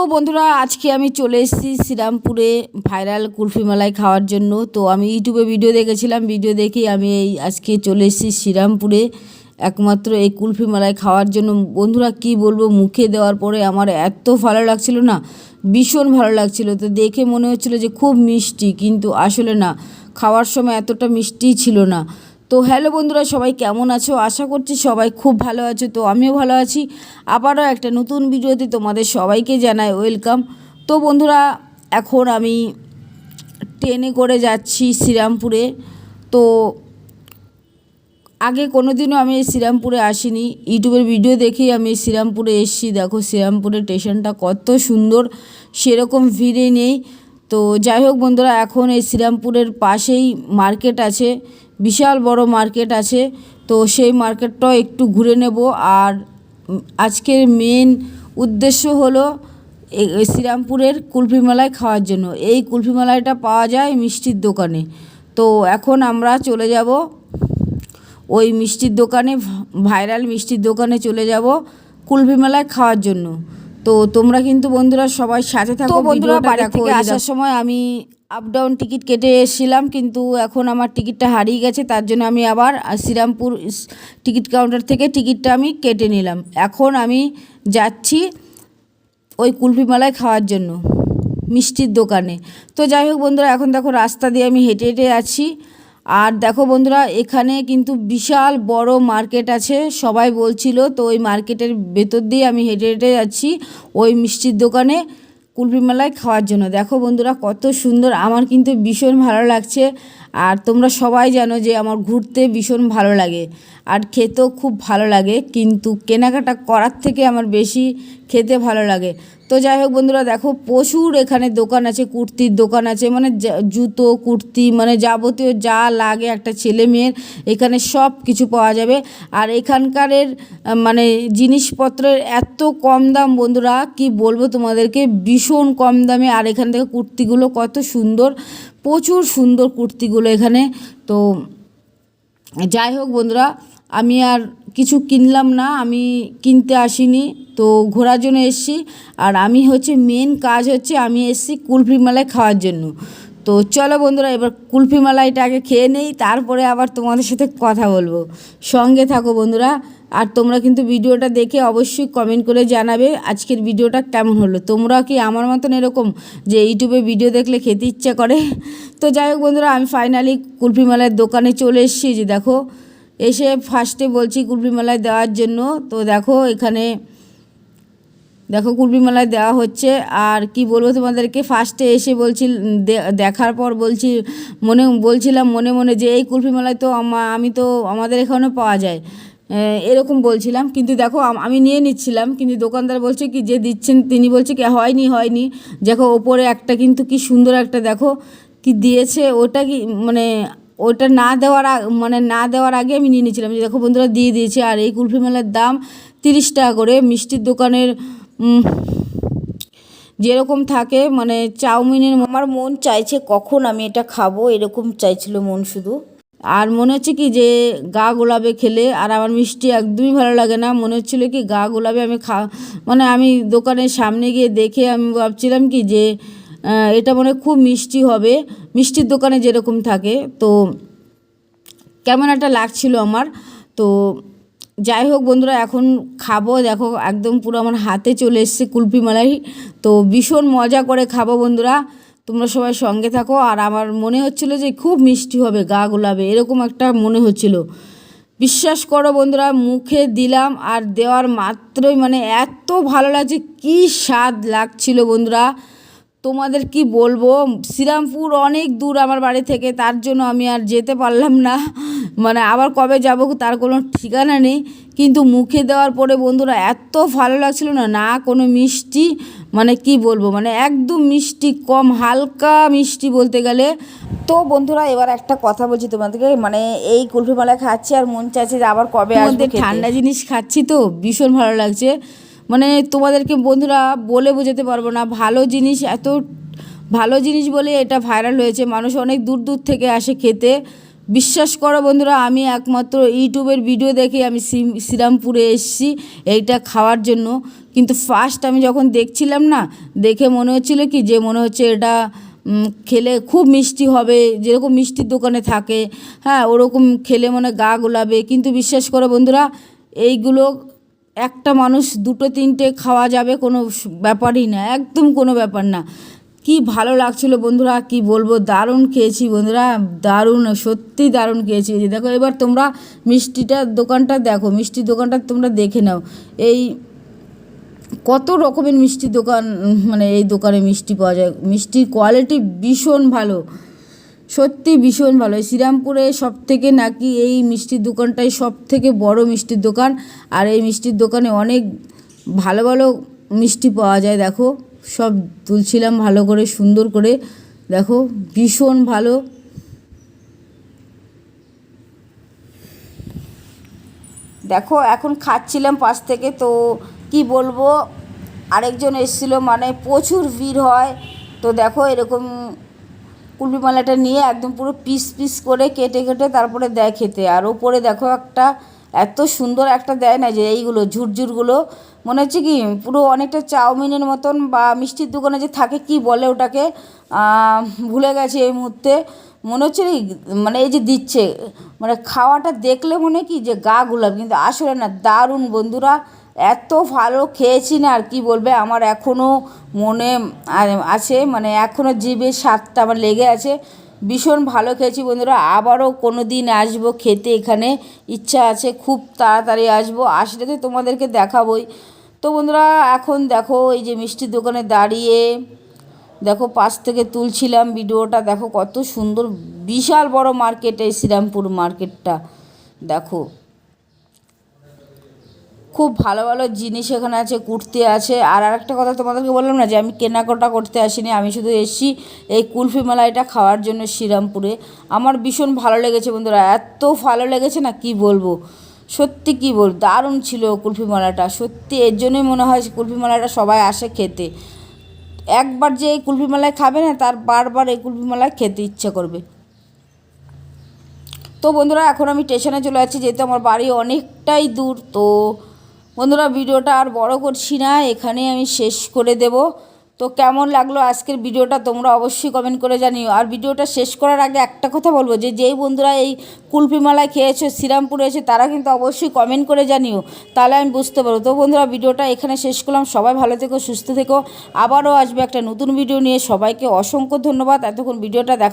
তো বন্ধুরা, আজকে আমি চলে এসেছি শ্রীরামপুরে ভাইরাল কুলফি মালাই খাওয়ার জন্য। তো আমি ইউটিউবে ভিডিও দেখেছিলাম, ভিডিও দেখেই আমি এই আজকে চলে এসেছি শ্রীরামপুরে একমাত্র এই কুলফি মালাই খাওয়ার জন্য। বন্ধুরা, কি বলব, মুখে দেওয়ার পরে আমার এত ভালো লাগছিল না, ভীষণ ভালো লাগছিল। তো দেখে মনে হচ্ছিল যে খুব মিষ্টি, কিন্তু আসলে না, খাওয়ার সময় এতটা মিষ্টি ছিল না। তো হ্যালো বন্ধুরা, সবাই কেমন আছো? আশা করছি সবাই খুব ভালো আছো, তো আমিও ভালো আছি। আবারও একটা নতুন ভিডিওতে তোমাদের সবাইকে জানাই ওয়েলকাম। তো বন্ধুরা, এখন আমি ট্রেনে করে যাচ্ছি শ্রীরামপুরে। তো আগে কোনো দিনও আমি শ্রীরামপুরে আসিনি। ইউটিউবের ভিডিও দেখেই আমি শ্রীরামপুরে এসেছি। দেখো, শ্রীরামপুরের স্টেশনটা কত সুন্দর, সেরকম ভিড়ে নেই। তো যাই হোক বন্ধুরা, এখন এই শ্রীরামপুরের পাশেই মার্কেট আছে, বিশাল বড় মার্কেট আছে। তো সেই মার্কেটটাও একটু ঘুরে নেব। আর আজকের মেন উদ্দেশ্য হলো শ্রীরামপুরের কুলফি মেলায় খাওয়ার জন্য। এই কুলফি মালাইটা পাওয়া যায় মিষ্টির দোকানে। তো এখন আমরা চলে যাব ওই মিষ্টির দোকানে, ভাইরাল মিষ্টির দোকানে চলে যাব কুলফি মেলায় খাওয়ার জন্য। তো তোমরা কিন্তু বন্ধুরা সবাই সাথে থাকো বন্ধুরা বাড়ি থেকে আসার সময় আমি আপ ডাউন টিকিট কেটে এসেছিলাম কিন্তু এখন আমার টিকিটটা হারিয়ে গেছে তার জন্য আমি আবার শ্রীরামপুর টিকিট কাউন্টার থেকে টিকিটটা আমি কেটে নিলাম। এখন আমি যাচ্ছি ওই কুলফি মালাই খাওয়ার জন্য মিষ্টির দোকানে। তো যাই হোক বন্ধুরা এখন দেখো রাস্তা দিয়ে আমি হেঁটে হেঁটে আছি। আর দেখো বন্ধুরা, এখানে কিন্তু বিশাল বড় মার্কেট আছে। সবাই বলছিল, তো ওই মার্কেটের ভেতর দিয়ে আমি হেঁটে হেঁটে যাচ্ছি ওই মিষ্টির দোকানে কুলপি মেলায় খাওয়ার জন্য। দেখো বন্ধুরা, কত সুন্দর। আমার কিন্তু ভীষণ ভালো লাগছে। আর তোমরা সবাই জানো যে আমার ঘুরতে ভীষণ ভালো লাগে। আর খেতেও খুব ভালো লাগে, কিন্তু কেনাকাটা করার থেকে আমার বেশি খেতে ভালো লাগে। তো যাই হোক বন্ধুরা, দেখো প্রচুর এখানে দোকান আছে, কুর্তির দোকান আছে মানে জুতো, কুর্তি মানে যাবতীয় যা লাগে একটা ছেলে মেয়ের, এখানে সব কিছু পাওয়া যাবে। আর এখানকারের মানে জিনিসপত্রের এত কম দাম বন্ধুরা, কি বলব তোমাদেরকে, ভীষণ কম দামে। আর এখান থেকে কুর্তিগুলো কত সুন্দর, প্রচুর সুন্দর কুর্তিগুলো এখানে। তো যাই হোক বন্ধুরা, আমি আর কিছু কিনলাম না, আমি কিনতে আসিনি। তো ঘোরার জন্য এসেছি। আর আমি হচ্ছে মেন কাজ হচ্ছে আমি এসেছি কুলফি মালাই খাওয়ার জন্য। তো চলো বন্ধুরা, এবার কুলফি মালাইটা আগে খেয়ে নেই, তারপরে আবার তোমাদের সাথে কথা বলব। সঙ্গে থাকো বন্ধুরা, আর তোমরা কিন্তু ভিডিওটা দেখে অবশ্যই কমেন্ট করে জানাবে আজকের ভিডিওটা কেমন হলো। তোমরাও কি আমার মতন এরকম যে ইউটিউবে ভিডিও দেখলে খেতে ইচ্ছা করে? তো যাই হোক বন্ধুরা, আমি ফাইনালি কুলফি মালাইয়ের দোকানে চলে এসেছি যে দেখো। এসে ফার্স্টে বলছি কুলফি মালাই দেওয়ার জন্য। তো দেখো এখানে দেখো কুলফি মালাই দেওয়া হচ্ছে, আর কি বলব তোমাদেরকে ফার্স্টে এসে বলছি দেখার পর বলছি, মনে, বলছিলাম মনে মনে যে এই কুলফি মালাই তো আমি তো, আমাদের এখানেও পাওয়া যায়। এরকম বলছিলাম, কিন্তু দেখো আমি নিয়ে নিচ্ছিলাম, কিন্তু দোকানদার বলছে কি, যে দিচ্ছেন, তিনি বলছে কি, হয়নি হয়নি। দেখো ওপরে একটা কিন্তু কি সুন্দর একটা দেখো, কি দিয়েছে, ওটা কি মানে ওটা না দেওয়ার মানে না দেওয়ার আগে আমি নিয়ে নিয়েছিলাম যে দেখো বন্ধুরা, দিয়ে দিয়েছে, আর এই কুলফি মেলার দাম তিরিশ টাকা করে। মিষ্টির দোকানের যেরকম থাকে মানে চাউমিনের আমার মন চাইছে কখন আমি এটা খাব, এরকম চাইছিল মন শুধু। আর মনে হচ্ছে কি যে, গা গোলাপে খেলে, আর আমার মিষ্টি একদমই ভালো লাগে না। মনে হচ্ছিল কি গা গোলাপে আমি খা মানে আমি দোকানের সামনে গিয়ে দেখে আমি ভাবছিলাম কি যে এটা মনে খুব মিষ্টি হবে। মিষ্টির দোকানে যেরকম থাকে, তো কেমন একটা লাগছিল আমার। তো যাই হোক বন্ধুরা, এখন খাব। দেখো একদম পুরো আমার হাতে চলে এসছে কুলফি মালাই। তো ভীষণ মজা করে খাব বন্ধুরা। তোমরা সবাই সঙ্গে থাকো। আর আমার মনে হচ্ছিল যে খুব মিষ্টি হবে গা গোলাবে এরকম একটা মনে হচ্ছিল। বিশ্বাস করো বন্ধুরা, মুখে দিলাম আর দেওয়ার মাত্রই মানে এত ভালো লাগছে, কী স্বাদ লাগছিল বন্ধুরা। তোমাদের কি বলব? শ্রীরামপুর অনেক দূর আমার বাড়ি থেকে তার জন্য আমি আর যেতে পারলাম না। মানে আবার কবে যাব তার কোনো ঠিকানা নেই। কিন্তু মুখে দেওয়ার পরে বন্ধুরা এত ভালো লাগছিল না না কোনো মিষ্টি মানে কি বলব? মানে একদম মিষ্টি কম হালকা মিষ্টি বলতে গেলে। তো বন্ধুরা এবার একটা কথা বলছি তোমাদেরকে মানে এই কুলফি মালা খাচ্ছি আর মন চাইছে যে আবার কবে আসবে ঠান্ডা জিনিস খাচ্ছি তো ভীষণ ভালো লাগছে। মানে তোমাদেরকে বন্ধুরা বলে বোঝাতে পারব না, ভালো জিনিস এত, ভালো জিনিস বলে এটা ভাইরাল হয়েছে, মানুষ অনেক দূর দূর থেকে আসে খেতে। বিশ্বাস করো বন্ধুরা, আমি একমাত্র ইউটিউবের ভিডিও দেখে আমি শ্রীরামপুরে এসেছি, এইটা খাওয়ার জন্য। কিন্তু ফার্স্ট আমি যখন দেখছিলাম না, দেখে মনে হচ্ছিল কি যে মনে হচ্ছে এটা খেলে খুব মিষ্টি হবে, যেরকম মিষ্টির দোকানে থাকে হ্যাঁ ওরকম খেলে মনে গা গোলাবে। কিন্তু বিশ্বাস করো বন্ধুরা, এইগুলো একটা মানুষ দুটো, তিনটে খাওয়া যাবে কোনো ব্যাপারই না, একদম কোনো ব্যাপার না। কি ভালো লাগছিল বন্ধুরা, কি বলব, দারুণ খেয়েছি বন্ধুরা, দারুণ, সত্যি দারুণ খেয়েছি। দেখো, এবার তোমরা মিষ্টিটার দোকানটা দেখো, মিষ্টির দোকানটা তোমরা দেখে নাও। এই কত রকমের মিষ্টির দোকান মানে এই দোকানে মিষ্টি পাওয়া যায়। মিষ্টির কোয়ালিটি ভীষণ ভালো। সত্যি ভীষণ ভালো। শ্রীরামপুরে সব থেকে নাকি এই মিষ্টির দোকানটাই সব থেকে বড় মিষ্টির দোকান। আর এই মিষ্টির দোকানে অনেক ভালো ভালো মিষ্টি পাওয়া যায়, দেখো। সব তুলছিলাম ভালো করে, সুন্দর করে। দেখো, ভীষণ ভালো। দেখো, এখন খাচ্ছিলাম পাশ থেকে, তো কি বলব? আরেকজন এসেছিল মানে প্রচুর ভিড় হয়। তো দেখো, এরকম কুলপি মালাটা নিয়ে একদম পুরো পিস পিস করে কেটে কেটে তারপরে দেয় খেতে। আর ওপরে দেখো একটা, এত সুন্দর একটা দেয় না যে এইগুলো ঝুরঝুরগুলো। মনে হচ্ছে কি পুরো অনেকটা চাউমিনের মতন বা মিষ্টির দোকানে যে থাকে কি বলে ওটাকে ভুলে গেছে এই মুহূর্তে। মনে হচ্ছে মানে এই যে দিচ্ছে মানে খাওয়াটা দেখলে মনে কি যে গা গুলাব কিন্তু আসলে না, দারুণ বন্ধুরা। এত ভালো খেয়েছি না আর কি বলবে, আমার এখনও মনে আছে মানে এখনও জিভে স্বাদটা আমার লেগে আছে। ভীষণ ভালো খেয়েছি বন্ধুরা, আবারও কোনো দিন আসব খেতে এখানে, ইচ্ছা আছে খুব তাড়াতাড়ি আসব, আসলে তো তোমাদেরকে দেখাবই। তো বন্ধুরা, এখন দেখো এই যে মিষ্টির দোকানে দাঁড়িয়ে, দেখো পাশ থেকে তুলছিলাম ভিডিওটা, দেখো কত সুন্দর, বিশাল বড় মার্কেট এই শ্রীরামপুর মার্কেটটা দেখো। খুব ভালো ভালো জিনিস এখানে আছে, কুর্তি আছে। আর আরেকটা কথা তোমাদেরকে বললাম না যে আমি কেনাকাটা করতে আসিনি, আমি শুধু এসেছি এই কুলফি মালাইটা খাওয়ার জন্য শ্রীরামপুরে। আমার ভীষণ ভালো লেগেছে বন্ধুরা, এত ভালো লেগেছে না কি বলব? সত্যি কি বল, দারুণ ছিল কুলফি মালাটা সত্যি এর জন্যই মনে হয় কুলফি মালাটা সবাই আসে খেতে। একবার যে এই কুলফি মালাই খাবে না, তার বারবার এই কুলফি মালাই খেতে ইচ্ছা করবে। তো বন্ধুরা, এখন আমি স্টেশনে চলে যাচ্ছি, যেহেতু আমার বাড়ি অনেকটাই দূর, তো বন্ধুরা, ভিডিওটা আর বড় করছি না, এখানেই আমি শেষ করে দেব। তো কেমন লাগল আজকের ভিডিওটা তোমরা অবশ্যই কমেন্ট করে জানিও। আর ভিডিওটা শেষ করার আগে একটা কথা বলব, যে যেই বন্ধুরা এই কুলফি মালায় খেয়েছো, শ্রীরামপুরে এসে, তারা কিন্তু অবশ্যই কমেন্ট করে জানিও। তাহলে আমি বুঝতে পারব। তো বন্ধুরা, ভিডিওটা এখানে শেষ করলাম। সবাই ভালো থেকো, সুস্থ থেকো। আবারও আসবে একটা নতুন ভিডিও নিয়ে। সবাইকে অসংখ্য ধন্যবাদ। এতক্ষণ ভিডিওটা দেখা